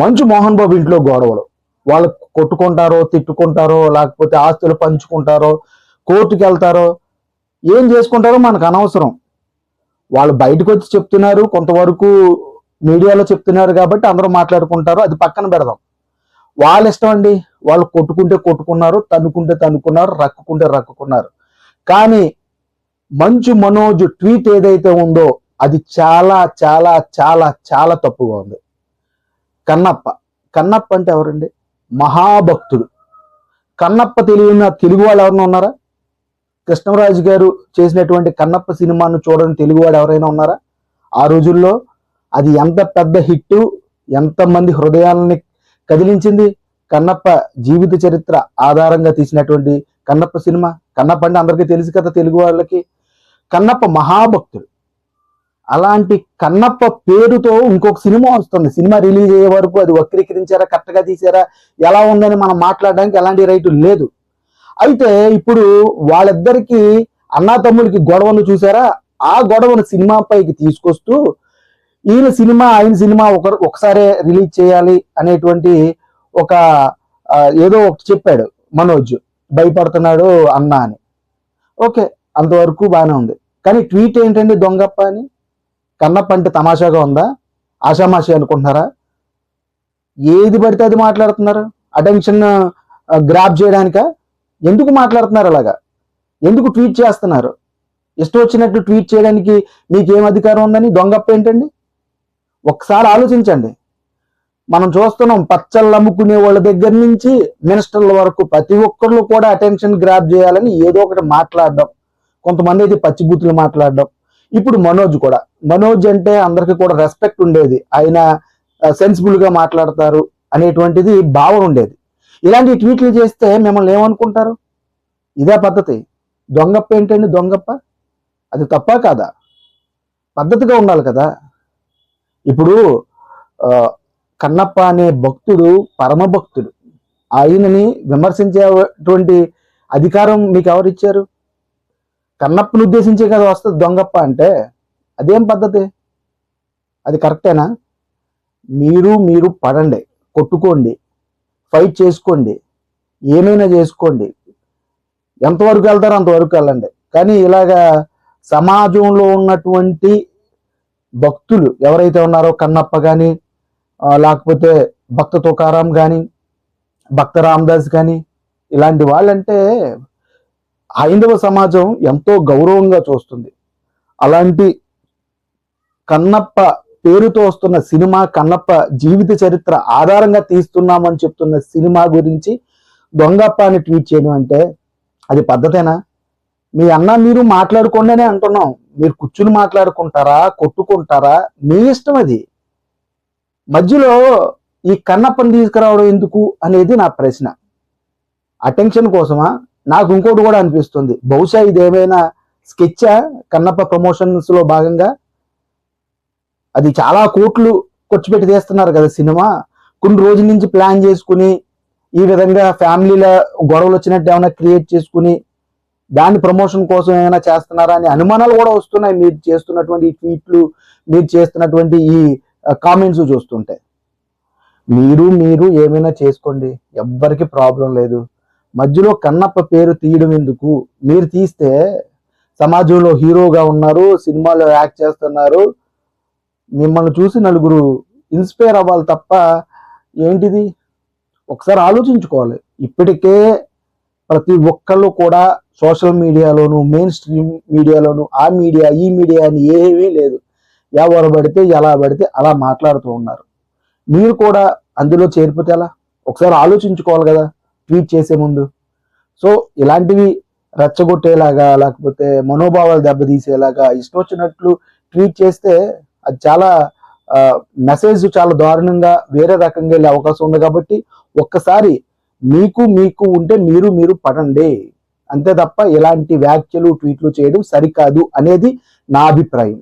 మంచు మోహన్ బాబు ఇంట్లో గొడవలు. వాళ్ళు కొట్టుకుంటారో తిట్టుకుంటారో లేకపోతే ఆస్తులు పంచుకుంటారో కోర్టుకి వెళ్తారో ఏం చేసుకుంటారో మనకు అనవసరం. వాళ్ళు బయటకు వచ్చి చెప్తున్నారు కొంతవరకు మీడియాలో చెప్తున్నారు కాబట్టి అందరూ మాట్లాడుకుంటారు అది పక్కన పెడదాం. వాళ్ళ ఇష్టం అండి వాళ్ళు కొట్టుకుంటే కొట్టుకున్నారు తన్నుకుంటే తన్నుకున్నారు రక్కుకుంటే రక్కుకున్నారు. కానీ మంచు మనోజ్ ట్వీట్ ఏదైతే ఉందో అది చాలా చాలా చాలా చాలా తప్పుగా ఉంది. కన్నప్ప. కన్నప్ప అంటే ఎవరండి? మహాభక్తుడు. కన్నప్ప తెలియని తెలుగు వాళ్ళు ఎవరైనా ఉన్నారా? కృష్ణరాజు గారు చేసినటువంటి కన్నప్ప సినిమాను చూడని తెలుగువాడు ఎవరైనా ఉన్నారా? ఆ రోజుల్లో అది ఎంత పెద్ద హిట్ ఎంతమంది హృదయాలని కదిలించింది? కన్నప్ప జీవిత చరిత్ర ఆధారంగా తీసినటువంటి కన్నప్ప సినిమా. కన్నప్ప అంటే అందరికీ తెలుసు కదా తెలుగు వాళ్ళకి. కన్నప్ప మహాభక్తుడు. అలాంటి కన్నప్ప పేరుతో ఇంకొక సినిమా వస్తుంది. సినిమా రిలీజ్ అయ్యే వరకు అది వక్రీకరించారా కరెక్ట్గా తీసారా ఎలా ఉందని మనం మాట్లాడడానికి ఎలాంటి రైటు లేదు. అయితే ఇప్పుడు వాళ్ళిద్దరికి అన్నా తమ్ముడికి గొడవను చూసారా? ఆ గొడవను సినిమా పైకి తీసుకొస్తూ ఈయన సినిమా ఆయన సినిమా ఒక ఒకసారే రిలీజ్ చేయాలి అనేటువంటి ఒక ఏదో ఒకటి చెప్పాడు మనోజ్. భయపడుతున్నాడు అన్న అని. ఓకే అంతవరకు బాగానే ఉంది. కానీ ట్వీట్ ఏంటండి దొంగప్ప అని? కన్నప్ప అంటే తమాషాగా ఉందా? ఆషామాషి అనుకుంటున్నారా? ఏది పడితే అది మాట్లాడుతున్నారు? అటెన్షన్ గ్రాప్ చేయడానికా? ఎందుకు మాట్లాడుతున్నారు అలాగా? ఎందుకు ట్వీట్ చేస్తున్నారు? ఇష్టం వచ్చినట్టు ట్వీట్ చేయడానికి మీకు ఏం అధికారం ఉందని దొంగప్ప ఏంటండి? ఒకసారి ఆలోచించండి. మనం చూస్తున్నాం పచ్చళ్ళు అమ్ముకునే వాళ్ళ దగ్గర నుంచి మినిస్టర్ల వరకు ప్రతి ఒక్కళ్ళు కూడా అటెన్షన్ గ్రాప్ చేయాలని ఏదో ఒకటి మాట్లాడడం. కొంతమంది అయితే పచ్చిబూతులు మాట్లాడడం. ఇప్పుడు మనోజ్ కూడా. మనోజ్ అంటే అందరికీ కూడా రెస్పెక్ట్ ఉండేది. ఆయన సెన్సిబుల్గా మాట్లాడతారు అనేటువంటిది భావన ఉండేది. ఇలాంటి ట్వీట్లు చేస్తే మిమ్మల్ని ఏమనుకుంటారు? ఇదే పద్ధతి. దొంగప్ప ఏంటండి దొంగప్ప? అది తప్ప కాదా? పద్ధతిగా ఉండాలి కదా. ఇప్పుడు కన్నప్ప అనే భక్తుడు పరమ భక్తుడు ఆయనని విమర్శించేటువంటి అధికారం మీకు ఎవరిచ్చారు? కన్నప్పను ఉద్దేశించే కదా వస్తుంది దొంగప్ప అంటే? అదేం పద్ధతి? అది కరెక్టేనా? మీరు మీరు పడండి కొట్టుకోండి ఫైట్ చేసుకోండి ఏమైనా చేసుకోండి. ఎంతవరకు వెళ్తారో అంతవరకు వెళ్ళండి. కానీ ఇలాగా సమాజంలో ఉన్నటువంటి భక్తులు ఎవరైతే ఉన్నారో కన్నప్ప కానీ లేకపోతే భక్త తుకారాం కానీ భక్త రామదాస్ కానీ ఇలాంటి వాళ్ళంటే హైందవ సమాజం ఎంతో గౌరవంగా చూస్తుంది. అలాంటి కన్నప్ప పేరుతో వస్తున్న సినిమా కన్నప్ప జీవిత చరిత్ర ఆధారంగా తీస్తున్నామని చెప్తున్న సినిమా గురించి దొంగప్ప అని ట్వీట్ చేయడం అంటే అది పద్ధతేనా? మీ అన్న మీరు మాట్లాడుకోండి అంటున్నాం. మీరు కూర్చుని మాట్లాడుకుంటారా? కొట్టుకుంటారా? మీ ఇష్టం అది. మధ్యలో ఈ కన్నప్పని తీసుకురావడం ఎందుకు అనేది నా ప్రశ్న. అటెన్షన్ కోసమా? నాకు ఇంకోటి కూడా అనిపిస్తుంది. బహుశా ఇది ఏమైనా స్కెచ్చా కన్నప్ప ప్రమోషన్స్లో భాగంగా? అది చాలా కోట్లు ఖర్చు పెట్టి తీస్తున్నారు కదా సినిమా. కొన్ని రోజుల నుంచి ప్లాన్ చేసుకుని ఈ విధంగా ఫ్యామిలీల గొడవలు వచ్చినట్టు ఏమైనా క్రియేట్ చేసుకుని దాని ప్రమోషన్ కోసం ఏమైనా చేస్తున్నారా అనే అనుమానాలు కూడా వస్తున్నాయి. మీరు చేస్తున్నటువంటి ఈ ట్వీట్లు మీరు చేస్తున్నటువంటి ఈ కామెంట్స్ చూస్తుంటే. మీరు మీరు ఏమైనా చేసుకోండి. ఎవ్వరికి ప్రాబ్లం లేదు. మధ్యలో కన్నప్ప పేరు తీయడం ఎందుకు? మీరు తీస్తే సమాజంలో హీరోగా ఉన్నారు సినిమాలో యాక్ట్ చేస్తున్నారు. మిమ్మల్ని చూసి నలుగురు ఇన్స్పైర్ అవ్వాలి తప్ప ఏంటిది? ఒకసారి ఆలోచించుకోవాలి. ఇప్పటికే ప్రతి ఒక్కళ్ళు కూడా సోషల్ మీడియాలోను మెయిన్ స్ట్రీమ్ మీడియాలోను ఆ మీడియా ఈ మీడియా అని ఏమీ లేదు. ఎవరు పడితే ఎలా పడితే అలా మాట్లాడుతూ ఉన్నారు. మీరు కూడా అందులో చేరిపోతే ఎలా? ఒకసారి ఆలోచించుకోవాలి కదా. ట్వీట్ చేసే ముందు. సో ఇలాంటివి రెచ్చగొట్టేలాగా లేకపోతే మనోభావాలు దెబ్బతీసేలాగా ఇష్టం వచ్చినట్లు ట్వీట్ చేస్తే అది చాలా మెసేజ్ చాలా దారుణంగా వేరే రకంగా వెళ్ళే అవకాశం ఉంది కాబట్టి ఒక్కసారి మీకు మీకు ఉంటే మీరు మీరు పడండి. అంతే తప్ప ఇలాంటి వ్యాఖ్యలు ట్వీట్లు చేయడం సరికాదు అనేది నా అభిప్రాయం.